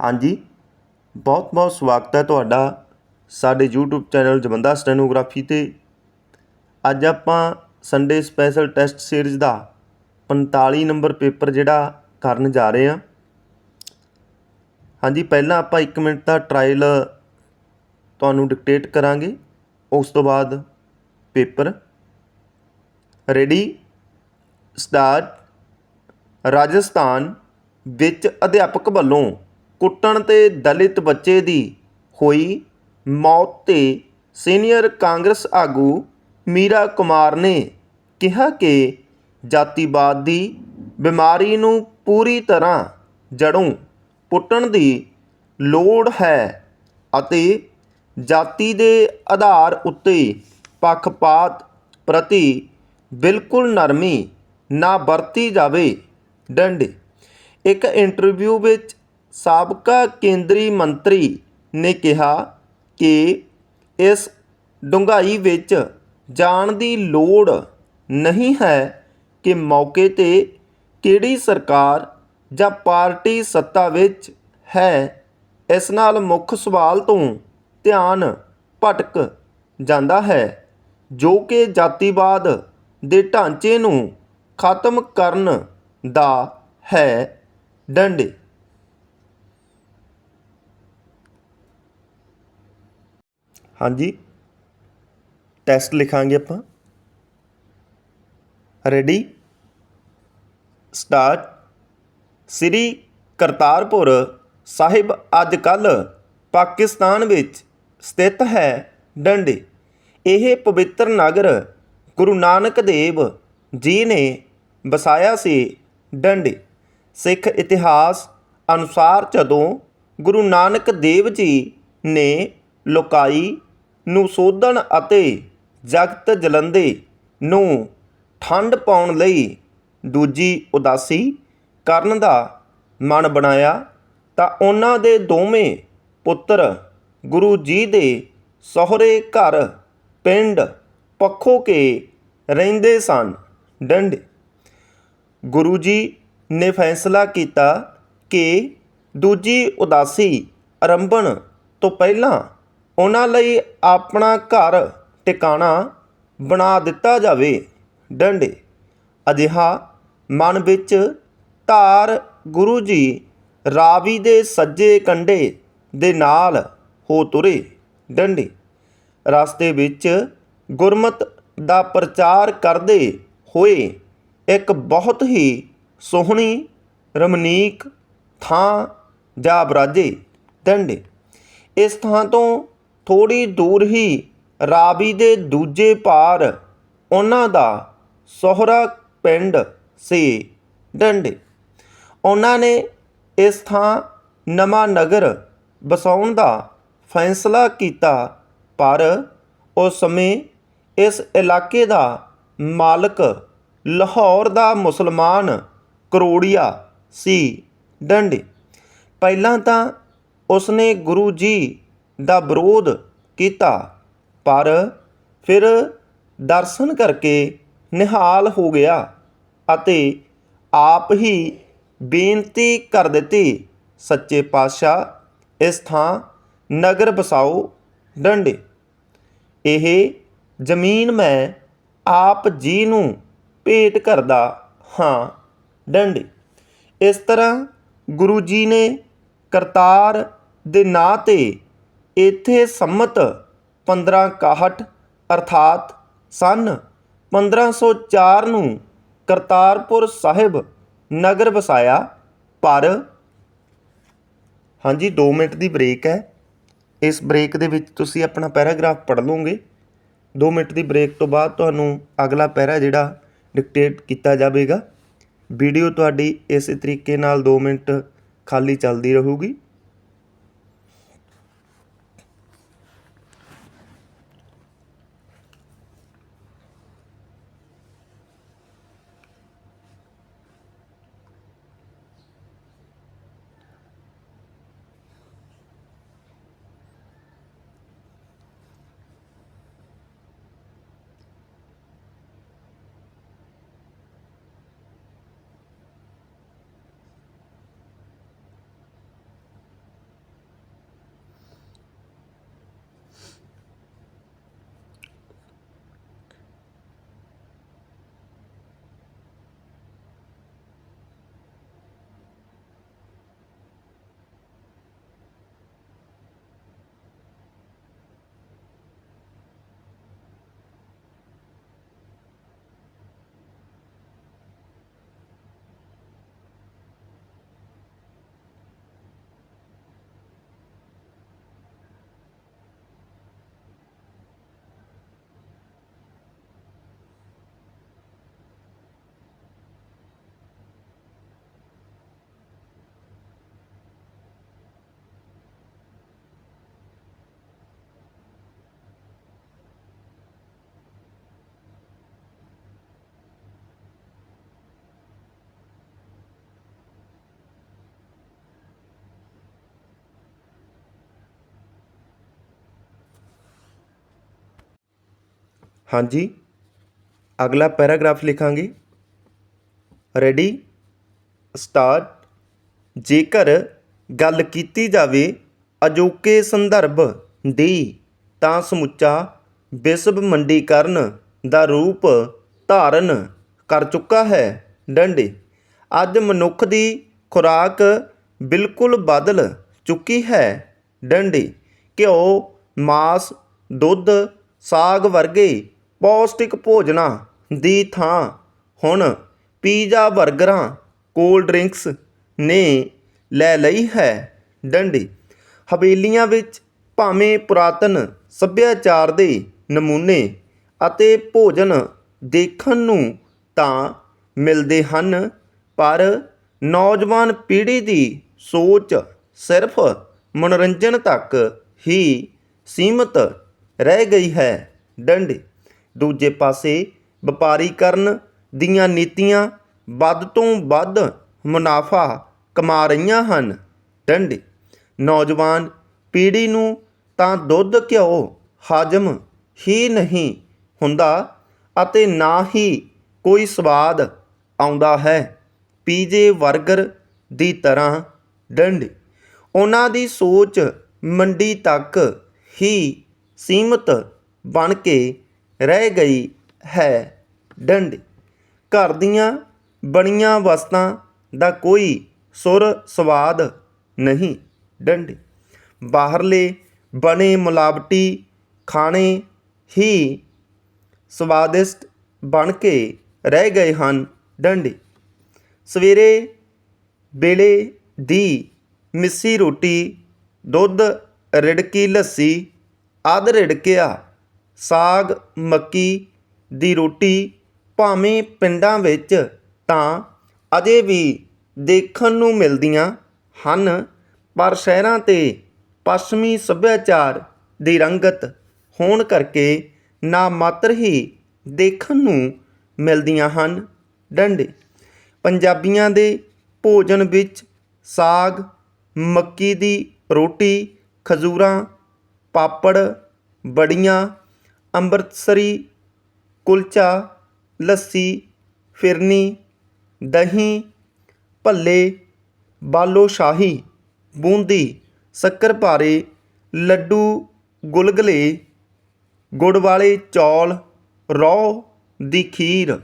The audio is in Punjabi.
ਹਾਂਜੀ। ਬਹੁਤ ਬਹੁਤ ਸਵਾਗਤ ਹੈ ਤੁਹਾਡਾ ਸਾਡੇ YouTube ਚੈਨਲ ਜਵੰਦਾ ਸਟੈਨੋਗ੍ਰਾਫੀ ਤੇ। ਅੱਜ ਆਪਾਂ ਸੰਡੇ ਸਪੈਸ਼ਲ ਟੈਸਟ ਸੀਰੀਜ਼ ਦਾ 45 ਨੰਬਰ ਪੇਪਰ ਜਿਹੜਾ ਕਰਨ ਜਾ ਰਹੇ ਹਾਂ। ਹਾਂਜੀ, ਪਹਿਲਾਂ ਆਪਾਂ 1 ਮਿੰਟ ਦਾ ਟਰਾਇਲ ਤੁਹਾਨੂੰ ਡਿਕਟੇਟ ਕਰਾਂਗੇ। ਉਸ ਤੋਂ ਬਾਅਦ ਪੇਪਰ। ਰੈਡੀ ਸਟਾਰਟ ਰਾਜਸਥਾਨ ਵਿੱਚ ਅਧਿਆਪਕ ਵੱਲੋਂ ਕੁੱਟਣ ਤੇ ਦਲਿਤ ਬੱਚੇ ਦੀ ਹੋਈ ਮੌਤ ਤੇ ਸੀਨੀਅਰ ਕਾਂਗਰਸ ਆਗੂ ਮੀਰਾ ਕੁਮਾਰ ਨੇ ਕਿਹਾ ਕਿ ਜਾਤੀਵਾਦ ਦੀ ਬਿਮਾਰੀ ਨੂੰ ਪੂਰੀ ਤਰ੍ਹਾਂ ਜੜੋਂ ਪੁੱਟਣ ਦੀ ਲੋੜ ਹੈ ਅਤੇ ਜਾਤੀ ਦੇ ਆਧਾਰ ਉੱਤੇ ਪੱਖਪਾਤ ਪ੍ਰਤੀ ਬਿਲਕੁਲ ਨਰਮੀ ਨਾ ਵਰਤੀ ਜਾਵੇ। ਡੰਡੇ ਇੱਕ ਇੰਟਰਵਿਊ ਵਿੱਚ ਸਾਬਕਾ ਕੇਂਦਰੀ ਮੰਤਰੀ ਨੇ ਕਿਹਾ ਕਿ ਇਸ ਡੂੰਘਾਈ ਵਿੱਚ ਜਾਣ ਦੀ ਲੋੜ ਨਹੀਂ ਹੈ ਕਿ ਮੌਕੇ ਤੇ ਕਿਹੜੀ ਸਰਕਾਰ ਜਾਂ ਪਾਰਟੀ ਸੱਤਾ ਵਿੱਚ ਹੈ। ਇਸ ਨਾਲ ਮੁੱਖ ਸਵਾਲ ਤੋਂ ਧਿਆਨ ਭਟਕ ਜਾਂਦਾ ਹੈ, ਜੋ ਕਿ ਜਾਤੀਵਾਦ ਦੇ ਢਾਂਚੇ ਨੂੰ ਖਤਮ ਕਰਨ ਦਾ ਹੈ। ਡੰਡੇ ਹਾਂਜੀ। ਟੈਸਟ ਲਿਖਾਂਗੇ ਆਪਾਂ। ਰੈਡੀ ਸਟਾਰਟ ਸ੍ਰੀ ਕਰਤਾਰਪੁਰ ਸਾਹਿਬ ਅੱਜ ਕੱਲ ਪਾਕਿਸਤਾਨ ਵਿੱਚ ਸਥਿਤ ਹੈ ਡੰਡੇ। ਇਹ ਪਵਿੱਤਰ ਨਗਰ ਗੁਰੂ ਨਾਨਕ ਦੇਵ ਜੀ ਨੇ ਵਸਾਇਆ ਸੀ ਡੰਡੇ। ਸਿੱਖ ਇਤਿਹਾਸ ਅਨੁਸਾਰ ਜਦੋਂ ਗੁਰੂ ਨਾਨਕ ਦੇਵ ਜੀ ਨੇ ਲੋਕਾਈ ਨੂੰ ਸੋਧਣ ਅਤੇ ਜਗਤ ਜਲੰਦੇ ਨੂੰ ਠੰਡ ਪਾਉਣ ਲਈ ਦੂਜੀ ਉਦਾਸੀ ਕਰਨ ਦਾ ਮਨ ਬਣਾਇਆ, ਤਾਂ ਉਹਨਾਂ ਦੇ ਦੋਵੇਂ ਪੁੱਤਰ ਗੁਰੂ ਜੀ ਦੇ ਸਹੁਰੇ ਘਰ ਪਿੰਡ ਪੱਖੋ ਕੇ ਰਹਿੰਦੇ ਸਨ। ਡੰਡ। ਗੁਰੂ ਜੀ ਨੇ ਫੈਸਲਾ ਕੀਤਾ ਕਿ ਦੂਜੀ ਉਦਾਸੀ ਆਰੰਭਣ ਤੋਂ ਪਹਿਲਾਂ ਉਹਨਾਂ ਲਈ ਆਪਣਾ ਘਰ ਟਿਕਾਣਾ ਬਣਾ ਦਿੱਤਾ ਜਾਵੇ। ਡੰਡੇ। ਅਜਿਹਾ ਮਨ ਵਿੱਚ ਧਾਰ ਗੁਰੂ ਜੀ ਰਾਵੀ ਦੇ ਸੱਜੇ ਕੰਢੇ ਦੇ ਨਾਲ ਹੋ ਤੁਰੇ। ਡੰਡੇ। ਰਸਤੇ ਵਿੱਚ ਗੁਰਮਤ ਦਾ ਪ੍ਰਚਾਰ ਕਰਦੇ ਹੋਏ ਇੱਕ ਬਹੁਤ ਹੀ ਸੋਹਣੀ ਰਮਣੀਕ ਥਾਂ ਜਾ ਬਰਾਜੇ ਡੰਡੇ। ਇਸ ਥਾਂ ਤੋਂ ਥੋੜੀ ਦੂਰ ਹੀ ਰਾਵੀ ਦੇ ਦੂਜੇ ਪਾਰ ਉਹਨਾਂ ਦਾ ਸੋਹਰਾ ਪਿੰਡ ਸੀ ਡੰਡੇ। ਉਹਨਾਂ ਨੇ ਇਸ ਥਾਂ ਨਵਾਂ ਨਗਰ ਵਸਾਉਣ ਦਾ ਫੈਸਲਾ ਕੀਤਾ, ਪਰ ਉਸ ਸਮੇਂ ਇਸ ਇਲਾਕੇ ਦਾ ਮਾਲਕ ਲਾਹੌਰ ਦਾ ਮੁਸਲਮਾਨ ਕਰੋੜੀਆ ਸੀ ਡੰਡੇ। ਪਹਿਲਾਂ ਤਾਂ ਉਸਨੇ ਗੁਰੂ ਜੀ ਦਾ ਵਿਰੋਧ ਕੀਤਾ। ਪਰ ਫਿਰ ਦਰਸ਼ਨ ਕਰਕੇ ਨਿਹਾਲ ਹੋ ਗਿਆ ਅਤੇ ਆਪ ਹੀ ਬੇਨਤੀ ਕਰ ਦਿੱਤੀ, ਸੱਚੇ ਪਾਤਸ਼ਾਹ, ਇਸ ਥਾਂ ਨਗਰ ਬਸਾਓ ਡੰਡੇ। ਇਹ ਜ਼ਮੀਨ ਮੈਂ ਆਪ ਜੀ ਨੂੰ ਭੇਟ ਕਰਦਾ ਹਾਂ ਡੰਡੇ। ਇਸ ਤਰ੍ਹਾਂ ਗੁਰੂ ਜੀ ਨੇ ਕਰਤਾਰ ਦੇ ਨਾਂ ਤੇ ਇੱਥੇ ਸੰਮਤ 1561 ਅਰਥਾਤ ਸਨ 1504 ਨੂੰ ਕਰਤਾਰਪੁਰ ਸਾਹਿਬ ਨਗਰ ਵਸਾਇਆ, ਪਰ ਹਾਂਜੀ 2 ਮਿੰਟ ਦੀ ਬ੍ਰੇਕ ਹੈ। ਇਸ ਬ੍ਰੇਕ ਦੇ ਵਿੱਚ ਤੁਸੀਂ ਆਪਣਾ ਪੈਰਾਗ੍ਰਾਫ ਪੜ੍ਹ ਲਓਗੇ। 2 ਮਿੰਟ ਦੀ ਬ੍ਰੇਕ ਤੋਂ ਬਾਅਦ ਤੁਹਾਨੂੰ ਅਗਲਾ ਪੈਰਾ ਜਿਹੜਾ ਡਿਕਟੇਟ ਕੀਤਾ ਜਾਵੇਗਾ। ਵੀਡੀਓ ਤੁਹਾਡੀ ਇਸੇ ਤਰੀਕੇ ਨਾਲ 2 ਮਿੰਟ ਖਾਲੀ ਚੱਲਦੀ ਰਹੂਗੀ। ਹਾਂਜੀ। ਅਗਲਾ ਪੈਰਾਗ੍ਰਾਫ ਲਿਖਾਂਗੇ। ਰੈਡੀ ਸਟਾਰਟ ਜੇਕਰ ਗੱਲ ਕੀਤੀ ਜਾਵੇ ਅਜੋਕੇ ਸੰਦਰਭ ਦੀ, ਤਾਂ ਸਮੁੱਚਾ ਵਿਸ਼ਵ ਮੰਡੀਕਰਨ ਦਾ ਰੂਪ ਧਾਰਨ ਕਰ ਚੁੱਕਾ ਹੈ। ਡੰਡੇ। ਅੱਜ ਮਨੁੱਖ ਦੀ ਖੁਰਾਕ ਬਿਲਕੁਲ ਬਦਲ ਚੁੱਕੀ ਹੈ। ਡੰਡੇ। ਘਿਓ, ਮਾਸ, ਦੁੱਧ, ਸਾਗ ਵਰਗੇ ਪੌਸ਼ਟਿਕ ਭੋਜਨਾਂ ਦੀ ਥਾਂ ਹੁਣ ਪੀਜ਼ਾ ਬਰਗਰਾਂ, ਕੋਲਡ ਡਰਿੰਕਸ ਨੇ ਲੈ ਲਈ ਹੈ। ਡੰਡੀ, ਹਵੇਲੀਆਂ ਵਿੱਚ ਭਾਵੇਂ ਪੁਰਾਤਨ ਸੱਭਿਆਚਾਰ ਦੇ ਨਮੂਨੇ ਅਤੇ ਭੋਜਨ ਦੇਖਣ ਨੂੰ ਤਾਂ ਮਿਲਦੇ ਹਨ, ਪਰ ਨੌਜਵਾਨ ਪੀੜ੍ਹੀ ਦੀ ਸੋਚ ਸਿਰਫ ਮਨੋਰੰਜਨ ਤੱਕ ਹੀ ਸੀਮਤ ਰਹਿ ਗਈ ਹੈ। ਡੰਡੇ ਦੂਜੇ ਪਾਸੇ ਵਪਾਰੀਕਰਨ ਦੀਆਂ ਨੀਤੀਆਂ ਵੱਧ ਤੋਂ ਵੱਧ ਮੁਨਾਫਾ ਕਮਾ ਰਹੀਆਂ ਹਨ। ਡੰਡੇ ਨੌਜਵਾਨ ਪੀੜ੍ਹੀ ਨੂੰ ਤਾਂ ਦੁੱਧ ਘਿਓ ਹਾਜ਼ਮ ਹੀ ਨਹੀਂ ਹੁੰਦਾ ਅਤੇ ਨਾ ਹੀ ਕੋਈ ਸਵਾਦ ਆਉਂਦਾ ਹੈ। ਪੀਜੇ 버ਗਰ ਦੀ ਤਰ੍ਹਾਂ ਡੰਡੇ, ਉਹਨਾਂ ਦੀ ਸੋਚ ਮੰਡੀ ਤੱਕ ਹੀ ਸੀਮਤ ਬਣ ਕੇ ਰਹਿ ਗਈ ਹੈ। ਡੰਡੇ। ਘਰ ਦੀਆਂ ਬਣੀਆਂ ਵਸਤਾਂ ਦਾ ਕੋਈ ਸੁਰ ਸਵਾਦ ਨਹੀਂ। ਡੰਡੇ। ਬਾਹਰਲੇ ਬਣੇ ਮਿਲਾਵਟੀ ਖਾਣੇ ਹੀ ਸਵਾਦਿਸ਼ਟ ਬਣ ਕੇ ਰਹਿ ਗਏ ਹਨ। ਡੰਡੇ। ਸਵੇਰੇ ਵੇਲੇ ਦੀ ਮਿੱਸੀ ਰੋਟੀ, ਦੁੱਧ, ਰਿੜਕੀ ਲੱਸੀ ਅੱਧ ਰਿੜਕਿਆ ਸਾਗ, ਮੱਕੀ ਦੀ ਰੋਟੀ ਭਾਵੇਂ ਪਿੰਡਾਂ ਵਿੱਚ ਤਾਂ ਅਜੇ ਵੀ ਦੇਖਣ ਨੂੰ ਮਿਲਦੀਆਂ ਹਨ, ਪਰ ਸ਼ਹਿਰਾਂ ਤੇ ਪੱਛਮੀ ਸੱਭਿਆਚਾਰ ਦੀ ਰੰਗਤ ਹੋਣ ਕਰਕੇ ਨਾ ਮਾਤਰ ਹੀ ਦੇਖਣ ਨੂੰ ਮਿਲਦੀਆਂ ਹਨ। ਡੰਡੇ ਪੰਜਾਬੀਆਂ ਦੇ ਭੋਜਨ ਵਿੱਚ ਸਾਗ, ਮੱਕੀ ਦੀ ਰੋਟੀ, ਖਜੂਰਾਂ, ਪਾਪੜ, ਬੜੀਆਂ ਅੰਮ੍ਰਿਤਸਰੀ, ਕੁਲਚਾ, ਲੱਸੀ, ਫਿਰਨੀ, ਦਹੀਂ, ਭੱਲੇ ਬਾਲੋ ਸ਼ਾਹੀ ਬੂੰਦੀ, ਸ਼ੱਕਰਪਾਰੇ, ਲੱਡੂ, ਗੁਲਗੁਲੇ ਗੁੜ ਵਾਲੇ ਚੌਲ ਰੌ ਦੀ ਖੀਰ।